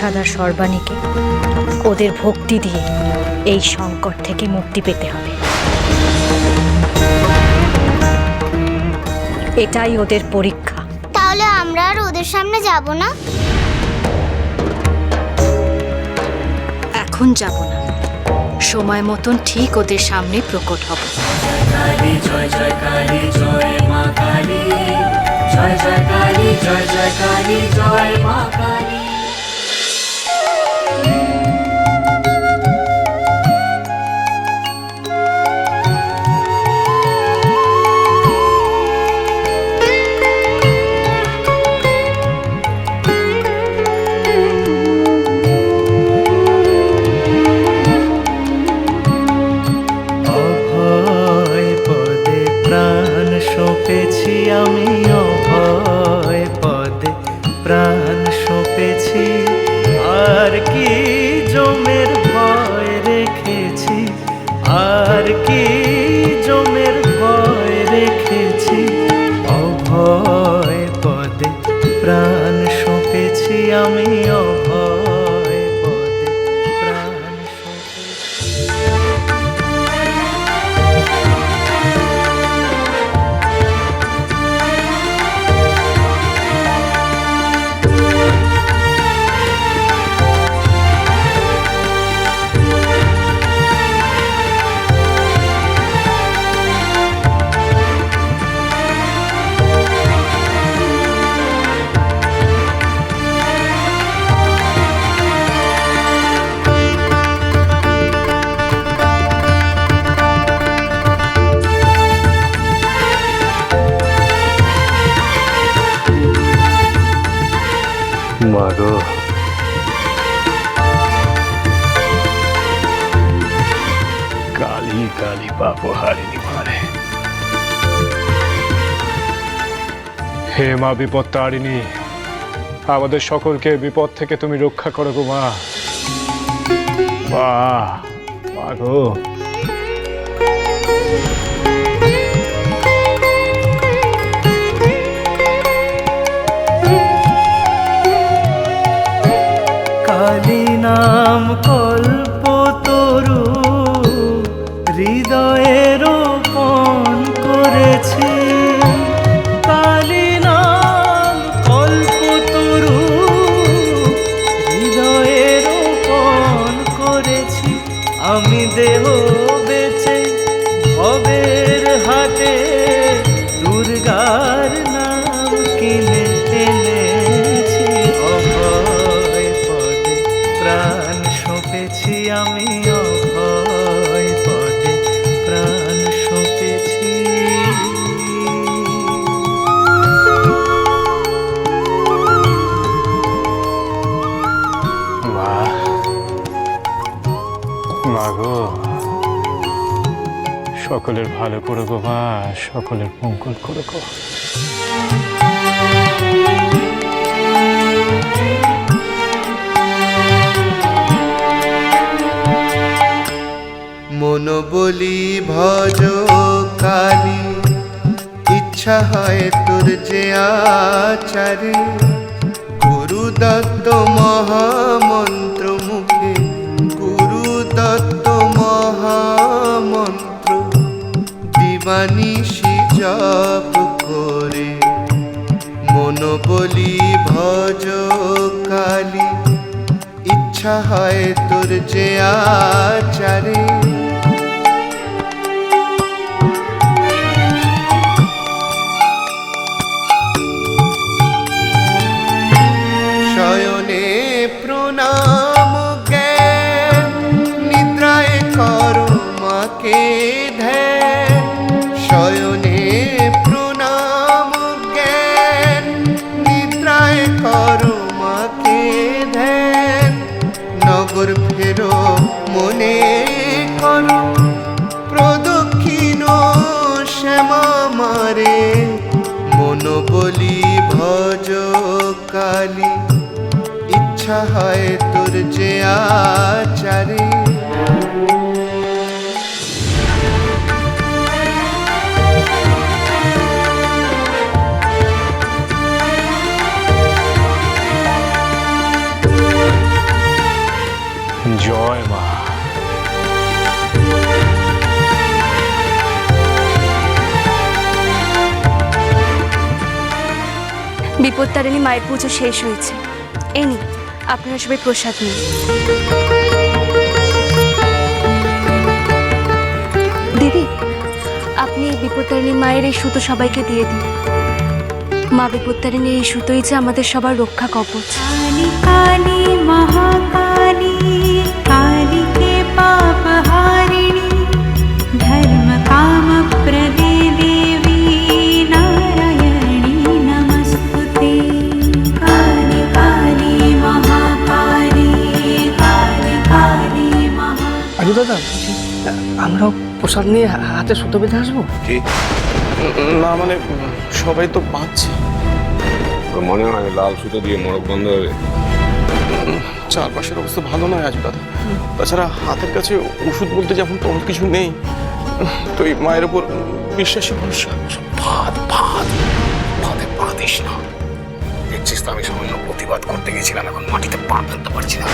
আর সর্বাণীকে। ওদের ভক্তি দিয়ে এই সংকট থেকে মুক্তি পেতে হবে। এটাই ওদের পরীক্ষা। তাহলে আমরা আর ওদের সামনে যাব না? এখন যাব না। সময় মতন ঠিক ওদের সামনে প্রকট হব। জয় জয় কালী জয় মা কালী। জয় জয় কালী জয় জয় কালী জয় মা কালী। মাগো কালী কালী পাপ হারিনি মারে। হে মা বিপদ তারিণী, আমাদের সকলকে বিপদ থেকে তুমি রক্ষা করো গো মা। মা গো আমি দেহ বেছে ভবের সকলের ভালো করে গো মা, সকলের মঙ্গল করে গো। মন বলি, ভজ কালী ইচ্ছা হয় তোর যে আচারে। গুরু দত্ত দিবানিশি জপ করে। মন বলি ভজ কালী ইচ্ছা হয় তোর যে আচারে মনে কর প্রদক্ষিণ শ্যামা মারে। মন বলি ভজ কালী ইচ্ছা হয় তোর যে আচারে। বিপত্তারিণী মায়ের পুজো শেষ হয়েছে। এনি আপনার সবাই প্রসাদ নিন। দিদি, আপনি বিপত্তারিণী মায়ের এই সুতো সবাইকে দিয়ে দিন। মা বিপত্তারিণীর এই সুতোই যে আমাদের সবার রক্ষা কবচ। काली আমরাও প্রসাদ নিয়ে হাতে সুতো বেঁধে আসব? কি? না মানে সবাই তো বাঁচছে। মনে হয় লাল সুতো দিয়ে মোড়ক বন্ধ হবে চারপাশের অবস্থা ভালো নয় আজ দাদা তাছাড়া হাতের কাছে ওষুধ বলতে যেমন তেমন কিছু নেই তো এই মায়ের উপর বিশ্বাসী ভরসা ভাত ভাত ভাতে পা দিস না। দেখছিস তো আমি সামান্য প্রতিবাদ করতে গেছিলাম এখন মাটিতে পা ফেলতে পারছি না।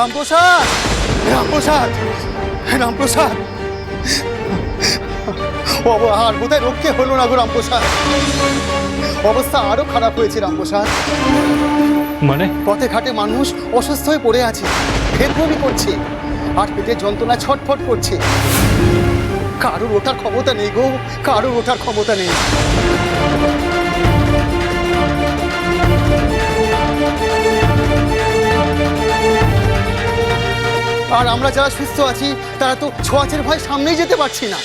রামপ্রসাদ! রামপ্রসাদ! রামপ্রসাদ! আর বোধহয় রক্ষে হলো না গো রামপ্রসাদ? অবস্থা আরও খারাপ হয়েছে রামপ্রসাদ। মানে? পথে ঘাটে মানুষ অসুস্থ হয়ে পড়ে আছে। বমি করছে। আর পেটের যন্ত্রণা ছটফট করছে। কারোর ওঠার ক্ষমতা নেই গো। কারোর ওঠার ক্ষমতা নেই। আর আমরা যারা সুস্থ আছি, তারা তো ছোঁয়াচের ভয় সামনেই যেতে পারছি না।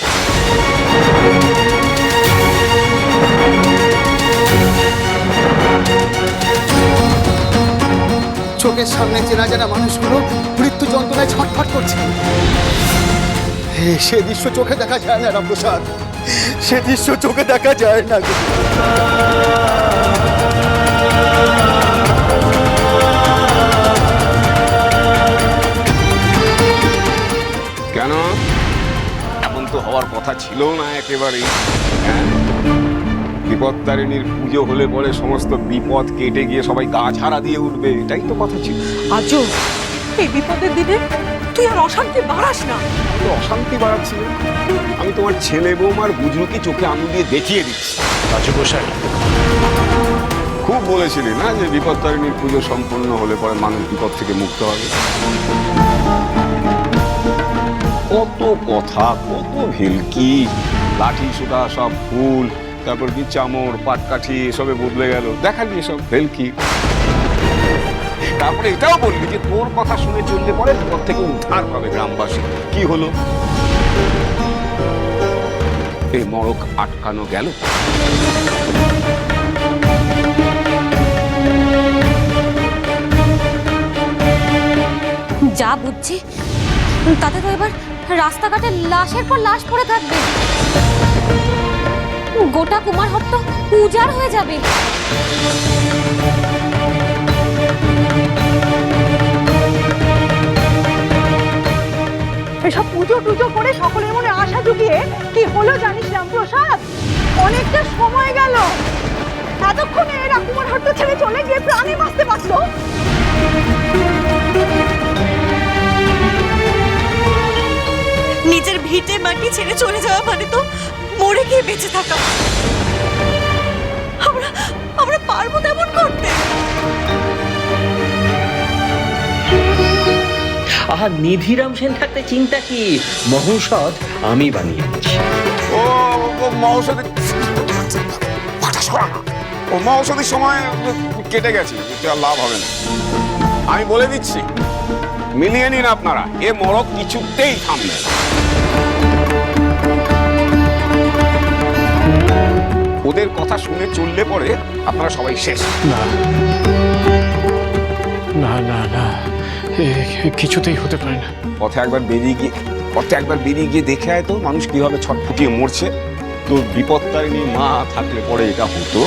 চোখের সামনে চেনা জানা মানুষগুলো মৃত্যু যন্ত্রণায় ছটফট করছে। সে দৃশ্য চোখে দেখা যায় না রামপ্রসাদ। সে দৃশ্য চোখে দেখা যায় না হওয়ার কথা ছিল না একেবারেই। হ্যাঁ? বিপত্তারিণীর পুজো হলে পরে সমস্ত বিপদ কেটে গিয়ে সবাই গা ঝাড়া দিয়ে উঠবে এটাই তো কথা ছিল। আজও? এই বিপদের দিনে তুই আর অশান্তি বাড়াস না। অশান্তি বাড়াচ্ছি আমি তোমার ছেলে বৌমার বুজরুকি চোখে আঙুল দিয়ে দেখিয়ে দিচ্ছি। রাজু গোসাই। খুব বলেছিলি না যে বিপত্তারিণীর পুজো সম্পন্ন হলে পরে মানুষ বিপদ থেকে মুক্ত হবে? কত কথা, কত ভেলকি, লাঠি সুতা সব ফুল, তারপর কি চামড় পাটকাঠি, এসবে বদলে গেল দেখালি এসব ভেলকি। তারপরে এটাও বললি যে তোর কথা শুনে চললে পরে তোর থেকে উদ্ধার পাবে গ্রামবাসী। কি হলো? এই মরক আটকানো গেল? যা বুঝছি, তাতে তো এবার রাস্তাঘাটে লাশের পর লাশ পড়ে থাকবে। গোটা কুমার হট্ট উজাড় হয়ে যাবে। এসব পুজো টুজো করে সকলের মনে আশা জুগিয়ে কি হলো জানিস রামপ্রসাদ? অনেকটা সময় গেল। এতক্ষণে এরা কুমার হট্ট ছেড়ে চলে গিয়ে প্রাণে বাঁচতে পারল। নিজের মাটি ছেড়ে চলে যাওয়া মানে তো মরে গিয়ে বেঁচে থাকা। আমরা আমরা পারব তেমন করতে। আহা নিধিরাম সেন থাকতে চিন্তা কি? মহৌষধ আমি বানিয়ে দিচ্ছি ও ও মহৌষধি পাটা। ও মহৌষধির সময় কেটে গেছে আর লাভ হবে না। আমি বলে দিচ্ছি মিলিয়ে নিন আপনারা এ মরক কিছুতেই থামবে না। ওদের কথা শুনে চললে পরে আপনারা সবাই শেষ। না না না না কিছুতেই হতে পারে না। পথে একবার বেরিয়ে গিয়ে পথে একবার বেরিয়ে গিয়ে দেখে আয় তো মানুষ কীভাবে ছটফুটিয়ে মরছে। তো বিপত্তারিণী মা থাকলে পরে এটা হতো।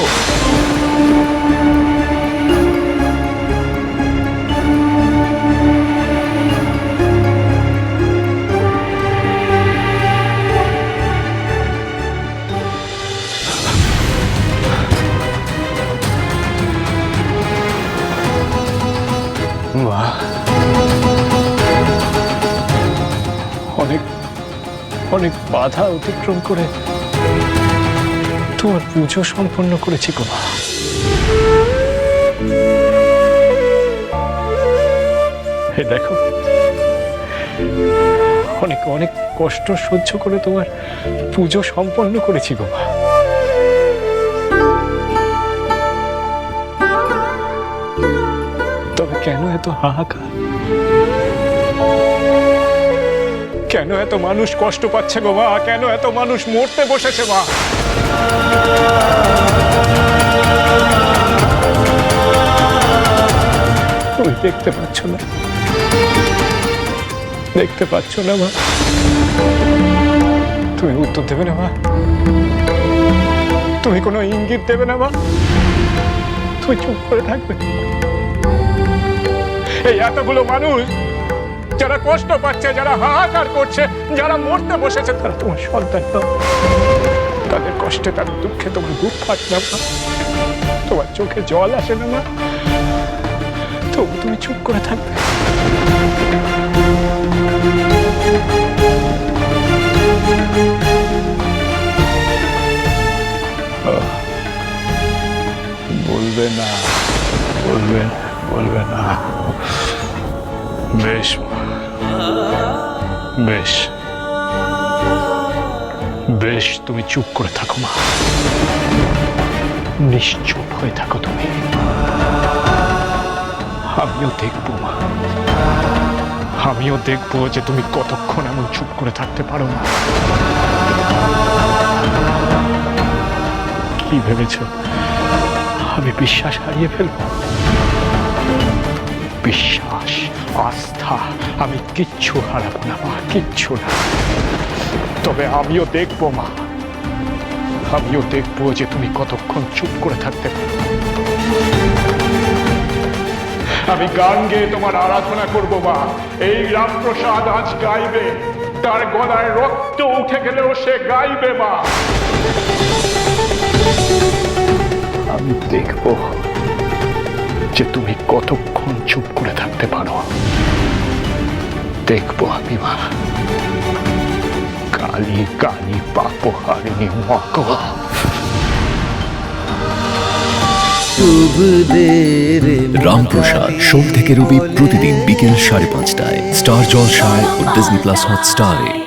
অনেক বাধা অতিক্রম করে তোমার পুজো সম্পন্ন করেছি গো হে দেখো, অনেক অনেক কষ্ট সহ্য করে তোমার পুজো সম্পন্ন করেছি গো তবে কেন এত হাহাকার? কেন এত মানুষ কষ্ট পাচ্ছে গো মা? কেন এত মানুষ মরতে বসেছে মা? তুমি দেখতে পাচ্ছ না। দেখতে পাচ্ছ না মা? তুমি উত্তর দেবে না মা? তুমি কোনো ইঙ্গিত দেবে না মা? তুমি চুপ করে থাকবে। এই এতগুলো মানুষ যারা কষ্ট পাচ্ছে, যারা হাহাকার করছে, যারা মরতে বসেছে, তারা তোমার সন্তান তাদের কষ্টে, তাদের দুঃখে তোমার বুক ফাট না। তোমার চোখে জল আসে না, মা। তবু তুমি চুপ করে থাকবে। বলবে না, বলবে বলবে না। বেশ বেশ। বেশ, তুমি চুপ করে থাকো, মা। নিশ্চুপ হয়ে থাকো তুমি। আমিও দেখব, মা। আমিও দেখব যে তুমি কতক্ষণ এমন চুপ করে থাকতে পারো না কি ভেবেছো? আমি বিশ্বাস হারিয়ে ফেলব? বিশ্বাস। আস্থা, আমি কিচ্ছু হারাবো না, মা, কিচ্ছু না। তবে আমিও দেখব, মা। আমিও দেখব যে তুমি কতক্ষণ চুপ করে থাকতে পারো। আমি গান গেয়ে তোমার আরাধনা করব, মা। এই রামপ্রসাদ আজ গাইবে। তার গলায় রক্ত উঠে গেলেও সে গাইবে, মা। আমি দেখব। যে তুমি কতক্ষণ চুপ করে থাকতে পারো। দেখব আমি মা। কালী কালী পাপ হারিণী মা রামপ্রসাদ সোম থেকে রবি প্রতিদিন বিকেল সাড়ে পাঁচটায়। স্টার জল জলসায় ও ডিজনি প্লাস হটস্টারে।